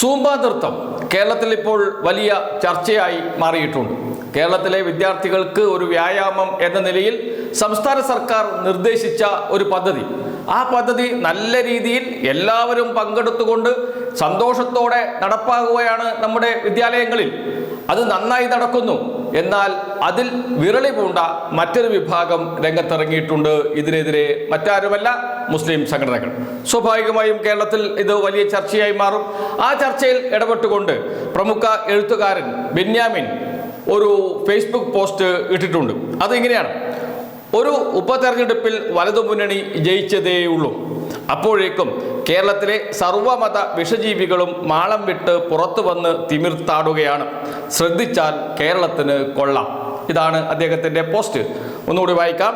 Zumba നൃത്തം കേരളത്തിൽ ഇപ്പോൾ വലിയ ചർച്ചയായി മാറിയിട്ടുണ്ട്. കേരളത്തിലെ വിദ്യാർത്ഥികൾക്ക് ഒരു വ്യായാമം എന്ന നിലയിൽ സംസ്ഥാന സർക്കാർ നിർദ്ദേശിച്ച ഒരു പദ്ധതി. ആ പദ്ധതി നല്ല രീതിയിൽ എല്ലാവരും പങ്കെടുത്തുകൊണ്ട് സന്തോഷത്തോടെ നടപ്പാകുകയാണ് നമ്മുടെ വിദ്യാലയങ്ങളിൽ. അത് നന്നായി നടക്കുന്നു. എന്നാൽ അതിൽ വിരളി പൂണ്ട മറ്റൊരു വിഭാഗം രംഗത്തിറങ്ങിയിട്ടുണ്ട്. ഇതിനെതിരെ മറ്റാരുമല്ല മുസ്ലിം സംഘടനകൾ. സ്വാഭാവികമായും കേരളത്തിൽ ഇത് വലിയ ചർച്ചയായി മാറും. ആ ചർച്ചയിൽ ഇടപെട്ടുകൊണ്ട് പ്രമുഖ എഴുത്തുകാരൻ ബെന്യാമിൻ ഒരു ഫേസ്ബുക്ക് പോസ്റ്റ് ഇട്ടിട്ടുണ്ട്. അത് ഇങ്ങനെയാണ്. ഒരു ഉപതെരഞ്ഞെടുപ്പിൽ വലതു മുന്നണി ജയിച്ചതേയുള്ളൂ. അപ്പോഴേക്കും കേരളത്തിലെ സർവമത വിഷജീവികളും മാളം വിട്ട് പുറത്തു വന്ന് തിമിർത്താടുകയാണ്. ശ്രദ്ധിച്ചാൽ കേരളത്തിന് കൊള്ളാം. ഇതാണ് അദ്ദേഹത്തിന്റെ പോസ്റ്റ്. ഒന്നുകൂടി വായിക്കാം.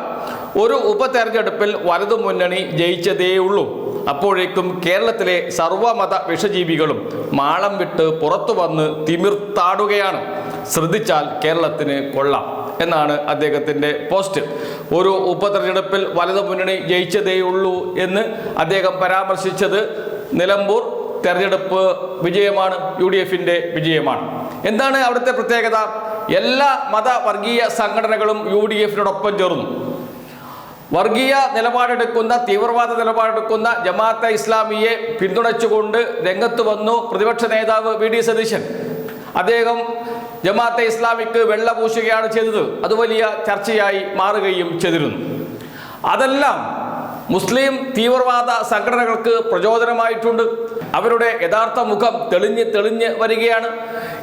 ഒരു ഉപതെരഞ്ഞെടുപ്പിൽ വലതു മുന്നണി ജയിച്ചതേയുള്ളൂ അപ്പോഴേക്കും കേരളത്തിലെ സർവമത വിഷജീവികളും മാളം വിട്ട് പുറത്തു വന്ന് തിമിർത്താടുകയാണ്. ശ്രദ്ധിച്ചാൽ കേരളത്തിന് കൊള്ളാം. എന്നാണ് അദ്ദേഹത്തിന്റെ പോസ്റ്റ്. ഒരു ഉപതെരഞ്ഞെടുപ്പിൽ വലതു മുന്നണി ജയിച്ചതേയുള്ളൂ എന്ന് അദ്ദേഹം പരാമർശിച്ചത് നിലമ്പൂർ തെരഞ്ഞെടുപ്പ് വിജയമാണ് യു ഡി എഫിന്റെ വിജയമാണ്. എന്താണ് അവിടുത്തെ പ്രത്യേകത? എല്ലാ മതവർഗീയ സംഘടനകളും യു ഡി എഫിനോടൊപ്പം ചേർന്നു. വർഗീയ നിലപാടെടുക്കുന്ന തീവ്രവാദ നിലപാടെടുക്കുന്ന ജമാഅത്തെ ഇസ്ലാമിയെ പിന്തുണച്ചുകൊണ്ട് രംഗത്ത് വന്നു പ്രതിപക്ഷ നേതാവ് വി ഡി സതീശൻ. അദ്ദേഹം ജമാഅത്തെ ഇസ്ലാമിക്ക് വെള്ള പൂശുകയാണ് ചെയ്തത്. അത് വലിയ ചർച്ചയായി മാറുകയും ചെയ്തിരുന്നു. അതെല്ലാം മുസ്ലിം തീവ്രവാദ സംഘടനകൾക്ക് പ്രചോദനമായിട്ടുണ്ട്. അവരുടെ യഥാർത്ഥ മുഖം തെളിഞ്ഞ് തെളിഞ്ഞ് വരികയാണ്.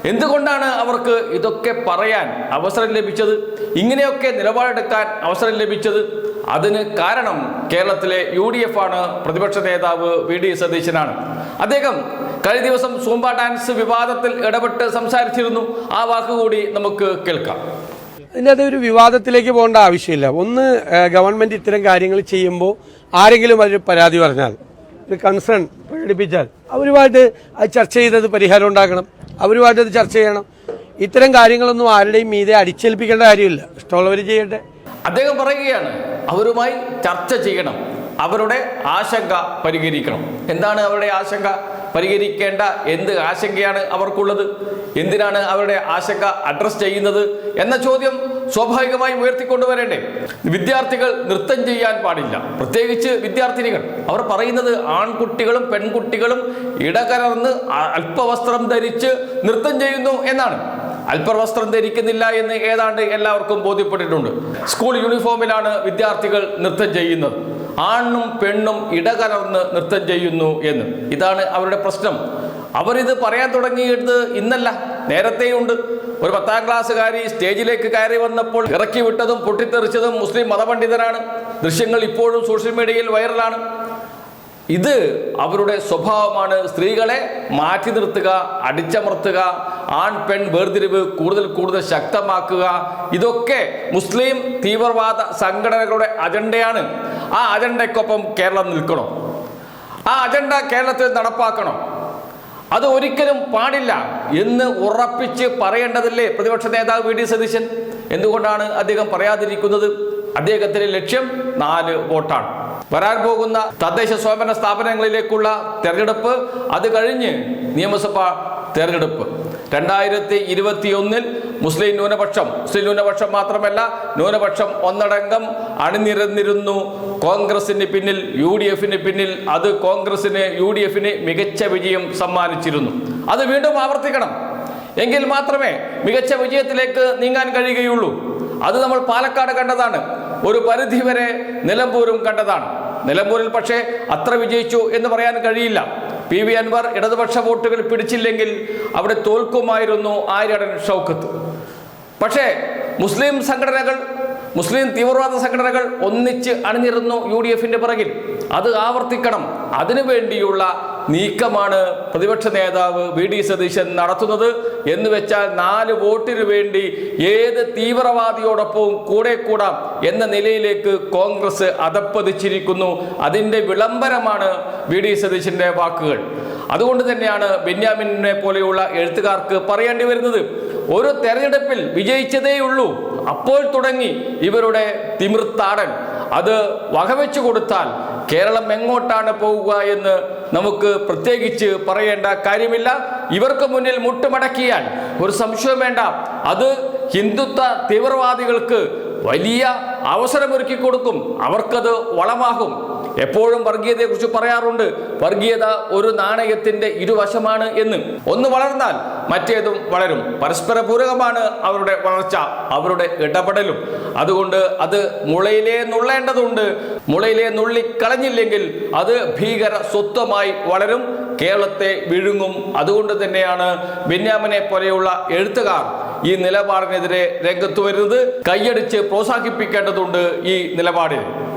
എന്തുകൊണ്ടാണ് അവർക്ക് ഇതൊക്കെ പറയാൻ അവസരം ലഭിച്ചത്? ഇങ്ങനെയൊക്കെ നിലപാടെടുക്കാൻ അവസരം ലഭിച്ചത്? അതിന് കാരണം കേരളത്തിലെ യു ഡി എഫ് ആണ്. പ്രതിപക്ഷ നേതാവ് വി ഡി സതീശനാണ്. അദ്ദേഹം കഴിഞ്ഞ ദിവസം സൂംബ ഡാൻസ് വിവാദത്തിൽ ഇടപെട്ട് സംസാരിച്ചിരുന്നു. ആ വാക്കുകൂടി നമുക്ക് കേൾക്കാം. അതിന്റെ അത് ഒരു വിവാദത്തിലേക്ക് പോകേണ്ട ആവശ്യമില്ല. ഒന്ന് ഗവൺമെന്റ് ഇത്തരം കാര്യങ്ങൾ ചെയ്യുമ്പോൾ ആരെങ്കിലും അതിൽ പരാതി പറഞ്ഞാൽ ഒരു കൺസേൺ പ്രകടിപ്പിച്ചാൽ അവരുമായിട്ട് അത് ചർച്ച ചെയ്തത് പരിഹാരം ഉണ്ടാക്കണം. അവരുമായിട്ട് അത് ചർച്ച ചെയ്യണം. ഇത്തരം കാര്യങ്ങളൊന്നും ആരുടെയും മീതെ അടിച്ചേൽപ്പിക്കേണ്ട കാര്യമില്ല. ഇഷ്ടമുള്ളവർ ചെയ്യട്ടെ. അദ്ദേഹം പറയുകയാണ് അവരുമായി ചർച്ച ചെയ്യണം. അവരുടെ ആശങ്ക പരിഹരിക്കണം. എന്താണ് അവരുടെ ആശങ്ക? പരിഹരിക്കേണ്ട എന്ത് ആശങ്കയാണ് അവർക്കുള്ളത്? എന്തിനാണ് അവരുടെ ആശങ്ക അഡ്രസ് ചെയ്യുന്നത്? എന്ന ചോദ്യം സ്വാഭാവികമായി ഉയർത്തിക്കൊണ്ടുവരേണ്ടേ? വിദ്യാർത്ഥികൾ നൃത്തം ചെയ്യാൻ പാടില്ല. പ്രത്യേകിച്ച് വിദ്യാർത്ഥിനികൾ. അവർ പറയുന്നത് ആൺകുട്ടികളും പെൺകുട്ടികളും ഇടകലർന്ന് അല്പവസ്ത്രം ധരിച്ച് നൃത്തം ചെയ്യുന്നു എന്നാണ്. അല്പവസ്ത്രം ധരിക്കുന്നില്ല എന്ന് ഏതാണ്ട് എല്ലാവർക്കും ബോധ്യപ്പെട്ടിട്ടുണ്ട്. സ്കൂൾ യൂണിഫോമിലാണ് വിദ്യാർത്ഥികൾ നൃത്തം ചെയ്യുന്നത്. ആണും പെണ്ണും ഇടകലർന്ന് നൃത്തം ചെയ്യുന്നു എന്ന്. ഇതാണ് അവരുടെ പ്രശ്നം. അവരിത് പറയാൻ തുടങ്ങിയിട്ട് ഇന്നല്ല. നേരത്തെയുണ്ട്. ഒരു പത്താം ക്ലാസ്സുകാരി സ്റ്റേജിലേക്ക് കയറി വന്നപ്പോൾ ഇറക്കി വിട്ടതും പൊട്ടിത്തെറിച്ചതും മുസ്ലിം മതപണ്ഡിതരാണ്. ദൃശ്യങ്ങൾ ഇപ്പോഴും സോഷ്യൽ മീഡിയയിൽ വൈറലാണ്. ഇത് അവരുടെ സ്വഭാവമാണ്. സ്ത്രീകളെ മാറ്റി നിർത്തുക അടിച്ചമർത്തുക ആൺ പെൺ വേർതിരിവ് കൂടുതൽ കൂടുതൽ ശക്തമാക്കുക. ഇതൊക്കെ മുസ്ലിം തീവ്രവാദ സംഘടനകളുടെ അജണ്ടയാണ്. ആ അജണ്ടയ്ക്കൊപ്പം കേരളം നിൽക്കണോ? ആ അജണ്ട കേരളത്തിൽ നടപ്പാക്കണോ? അത് ഒരിക്കലും പാടില്ല എന്ന് ഉറപ്പിച്ച് പറയേണ്ടതല്ലേ? പ്രതിപക്ഷ നേതാവ് വി ഡി സതീശൻ. എന്തുകൊണ്ടാണ് അദ്ദേഹം പറയാതിരിക്കുന്നത്? അദ്ദേഹത്തിന്റെ ലക്ഷ്യം നാല് വോട്ടാണ്. വരാൻ പോകുന്ന തദ്ദേശ സ്വയംഭരണ സ്ഥാപനങ്ങളിലേക്കുള്ള തെരഞ്ഞെടുപ്പ് അത് കഴിഞ്ഞ് നിയമസഭാ തെരഞ്ഞെടുപ്പ്. രണ്ടായിരത്തി ഇരുപത്തിയൊന്നിൽ മുസ്ലിം ന്യൂനപക്ഷം മുസ്ലിം ന്യൂനപക്ഷം മാത്രമല്ല ന്യൂനപക്ഷം ഒന്നടങ്കം അണിനിരന്നിരുന്നു. കോൺഗ്രസിന് പിന്നിൽ യു ഡി എഫിന് പിന്നിൽ അത് കോൺഗ്രസിന് യു ഡി എഫിന് മികച്ച വിജയം സമ്മാനിച്ചിരുന്നു. അത് വീണ്ടും ആവർത്തിക്കണം. എങ്കിൽ മാത്രമേ മികച്ച വിജയത്തിലേക്ക് നീങ്ങാൻ കഴിയുകയുള്ളൂ. അത് നമ്മൾ പാലക്കാട് കണ്ടതാണ്. ഒരു പരിധി വരെ നിലമ്പൂരും കണ്ടതാണ്. നിലമ്പൂരിൽ പക്ഷേ അത്ര വിജയിച്ചു എന്ന് പറയാൻ കഴിയില്ല. പി വി അൻവർ ഇടതുപക്ഷ വോട്ടുകൾ പിടിച്ചില്ലെങ്കിൽ അവിടെ തോൽക്കുമായിരുന്നു ആര്യടൻ ഷൗക്കത്ത്. പക്ഷേ മുസ്ലിം സംഘടനകൾ മുസ്ലിം തീവ്രവാദ സംഘടനകൾ ഒന്നിച്ച് അണിഞ്ഞിരുന്നു യു ഡി എഫിന്റെ പിറകിൽ. അത് ആവർത്തിക്കണം. അതിനു വേണ്ടിയുള്ള നീക്കമാണ് പ്രതിപക്ഷ നേതാവ് വി ഡി സതീശൻ നടത്തുന്നത്. എന്ന് വെച്ചാൽ നാല് വോട്ടിന് വേണ്ടി ഏത് തീവ്രവാദിയോടൊപ്പവും കൂടെ കൂടാം എന്ന നിലയിലേക്ക് കോൺഗ്രസ് അതപ്പതിച്ചിരിക്കുന്നു. അതിന്റെ വിളംബരമാണ് വി ഡി സതീശന്റെ വാക്കുകൾ. അതുകൊണ്ട് തന്നെയാണ് ബെന്യാമിനെ പോലെയുള്ള എഴുത്തുകാർക്ക് പറയേണ്ടി വരുന്നത്. ഒരു തെരഞ്ഞെടുപ്പിൽ വിജയിച്ചതേയുള്ളൂ. അപ്പോൾ തുടങ്ങി ഇവരുടെ തിമിർത്താടൻ. അത് വകവെച്ചു കൊടുത്താൽ കേരളം എങ്ങോട്ടാണ് പോവുക എന്ന് നമുക്ക് പ്രത്യേകിച്ച് പറയേണ്ട കാര്യമില്ല. ഇവർക്ക് മുന്നിൽ മുട്ടുമടക്കിയാൽ ഒരു സംശയം വേണ്ട. അത് ഹിന്ദുത്വ തീവ്രവാദികൾക്ക് വലിയ അവസരമൊരുക്കി കൊടുക്കും. അവർക്കത് വളമാകും. എപ്പോഴും വർഗീയതയെക്കുറിച്ച് പറയാറുണ്ട്. വർഗീയത ഒരു നാണയത്തിന്റെ ഇരുവശമാണ് എന്ന്. ഒന്ന് വളർന്നാൽ മറ്റേതും വളരും. പരസ്പര പൂരകമാണ് അവരുടെ വളർച്ച അവരുടെ ഇടപെടലും. അതുകൊണ്ട് അത് മുളയിലേ നുള്ളേണ്ടതുണ്ട്. മുളയിലെ നുള്ളിക്കളഞ്ഞില്ലെങ്കിൽ അത് ഭീകര സ്വത്വമായി വളരും. കേരളത്തെ വിഴുങ്ങും. അതുകൊണ്ട് തന്നെയാണ് ബെന്യാമിനെ പോലെയുള്ള എഴുത്തുകാർ ഈ നിലപാടിനെതിരെ രംഗത്ത് വരുന്നത്. കൈയടിച്ച് പ്രോത്സാഹിപ്പിക്കേണ്ടതുണ്ട് ഈ നിലപാടിൽ.